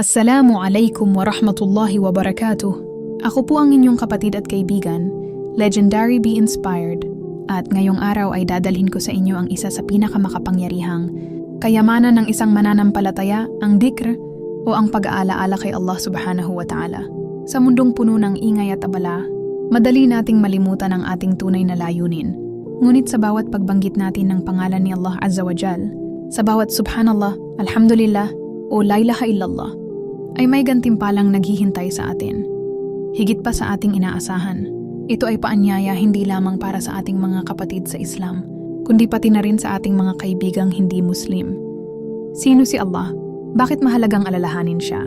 Assalamu alaikum wa rahmatullahi wa barakatuh. Ako po ang inyong kapatid at kaibigan, Legendary Be Inspired, at ngayong araw ay dadalhin ko sa inyo ang isa sa pinakamakapangyarihang kayamanan ng isang mananampalataya, ang dhikr o ang pag-aalaala kay Allah subhanahu wa ta'ala. Sa mundong puno ng ingay at abala, madali nating malimutan ang ating tunay na layunin. Ngunit sa bawat pagbanggit natin ng pangalan ni Allah Azza wa Jal, sa bawat subhanallah, alhamdulillah, o la ilaha illallah, ay may gantimpalang naghihintay sa atin. Higit pa sa ating inaasahan. Ito ay paanyaya hindi lamang para sa ating mga kapatid sa Islam, kundi pati na rin sa ating mga kaibigang hindi Muslim. Sino si Allah? Bakit mahalagang alalahanin siya?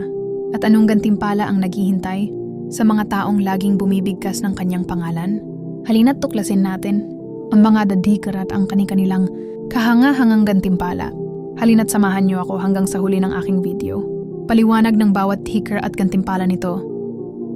At anong gantimpala ang naghihintay sa mga taong laging bumibigkas ng kanyang pangalan? Halina't tuklasin natin ang mga dadikar at ang kanilang kahanga-hangang gantimpala. Halina't samahan niyo ako hanggang sa huli ng aking video. Paliwanag ng bawat dhikr at gantimpala nito.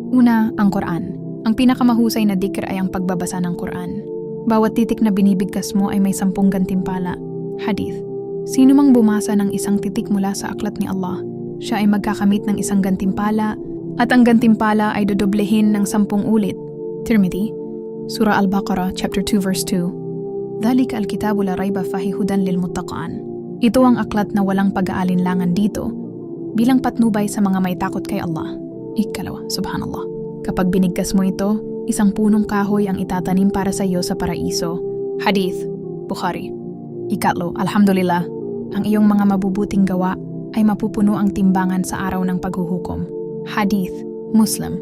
Una, ang Quran. Ang pinakamahusay na dhikr ay ang pagbabasa ng Quran. Bawat titik na binibigkas mo ay may sampung gantimpala. Hadith. Sino mang bumasa ng isang titik mula sa aklat ni Allah, siya ay magkakamit ng isang gantimpala at ang gantimpala ay dodoblehin ng sampung ulit. Tirmidhi, Surah Al-Baqarah, chapter 2, verse 2. Dhalika al-kitabu la rayba fahi hudan lil muttaqan. Ito ang aklat na walang pag-aalinlangan dito bilang patnubay sa mga may takot kay Allah. Ikalawa, subhanallah. Kapag binigkas mo ito, isang punong kahoy ang itatanim para sa iyo sa paraiso. Hadith, Bukhari. Ikatlo, alhamdulillah, ang iyong mga mabubuting gawa ay mapupuno ang timbangan sa araw ng paghuhukom. Hadith, Muslim.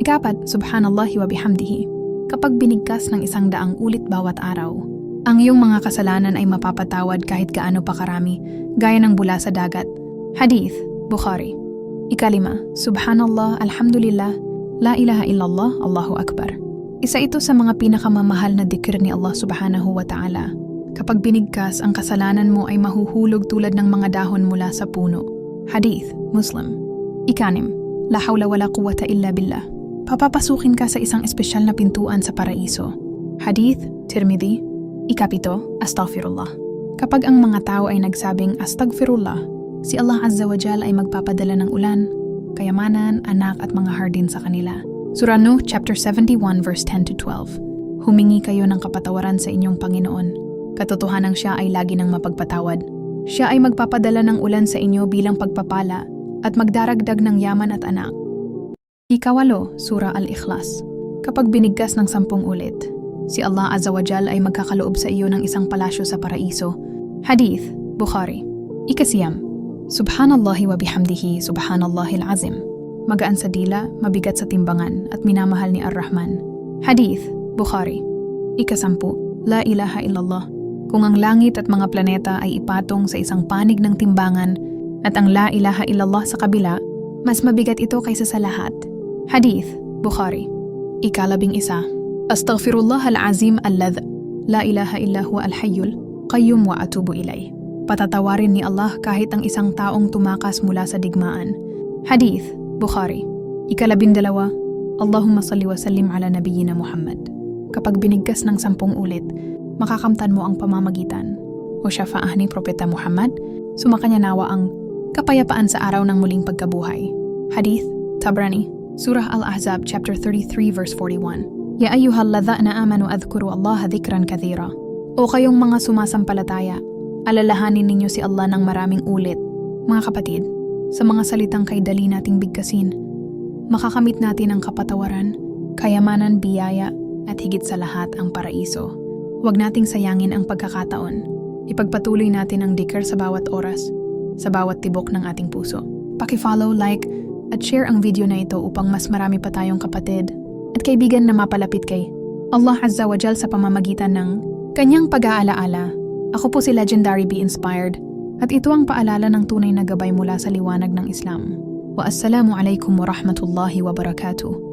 Ikapat, subhanallahi wa bihamdihi. Kapag binigkas ng isang daang ulit bawat araw, ang iyong mga kasalanan ay mapapatawad kahit gaano pa karami, gaya ng bula sa dagat. Hadith, Bukhari. Ikalima, Subhanallah, Alhamdulillah, La ilaha illallah, Allahu Akbar. Isa ito sa mga pinakamamahal na dikir ni Allah subhanahu wa ta'ala. Kapag binigkas, ang kasalanan mo ay mahuhulog tulad ng mga dahon mula sa puno. Hadith, Muslim. Ikanim, La hawla wala quwwata illa billah. Papapasukin ka sa isang espesyal na pintuan sa paraiso. Hadith, Tirmidhi. Ikapito, Astaghfirullah. Kapag ang mga tao ay nagsabing Astaghfirullah, Si Allah Azza wa Jal ay magpapadala ng ulan, kayamanan, anak at mga hardin sa kanila. Surah Nuh chapter 71 verse 10 to 12. Humingi kayo ng kapatawaran sa inyong Panginoon. Katotohanan siya ay lagi ng mapagpatawad. Siya ay magpapadala ng ulan sa inyo bilang pagpapala at magdaragdag ng yaman at anak. Ikawalo, Surah Al-Ikhlas. Kapag binigkas ng sampung ulit, si Allah Azza wa Jal ay magkakaloob sa iyo ng isang palasyo sa paraiso. Hadith, Bukhari. Ikasiyam, Subhanallahi wa bihamdihi, subhanallahil azim. Magaan sa dila, mabigat sa timbangan, at minamahal ni Ar-Rahman. Hadith, Bukhari. Ikasampu, La ilaha illallah. Kung ang langit at mga planeta ay ipatong sa isang panig ng timbangan at ang La ilaha illallah sa kabila, mas mabigat ito kaysa sa lahat. Hadith, Bukhari. Ikalabing isa, Astaghfirullah al-azim alladh. La ilaha illa huwa al-hayyul, qayyum wa atubu ilay. Patatawarin ni Allah kahit ang isang taong tumakas mula sa digmaan. Hadith, Bukhari. Ikalabindalawa, Allahumma salli wa sallim ala nabiyina Muhammad. Kapag binigkas ng sampung ulit, makakamtan mo ang pamamagitan o syafaah ni Propeta Muhammad, sumakanya nawa ang kapayapaan sa araw ng muling pagkabuhay. Hadith, Tabrani, Surah Al-Ahzab chapter 33 verse 41. Ya ayyuhal ladha'na amanu adhkuru Allah dhikran kathira. O kayong mga sumasampalataya, alalahanin ninyo si Allah ng maraming ulit. Mga kapatid, sa mga salitang kay dali nating bigkasin, makakamit natin ang kapatawaran, kayamanan, biyaya, at higit sa lahat ang paraiso. Huwag nating sayangin ang pagkakataon. Ipagpatuloy natin ang dikar sa bawat oras, sa bawat tibok ng ating puso. Paki-follow, like, at share ang video na ito upang mas marami pa tayong kapatid at kaibigan na mapalapit kay Allah Azza wa Jal sa pamamagitan ng kanyang pag-aalaala ako po si Legendary Be Inspired at ito ang paalala ng tunay na gabay mula sa liwanag ng Islam. Wa assalamu alaikum wa rahmatullahi wa barakatuh.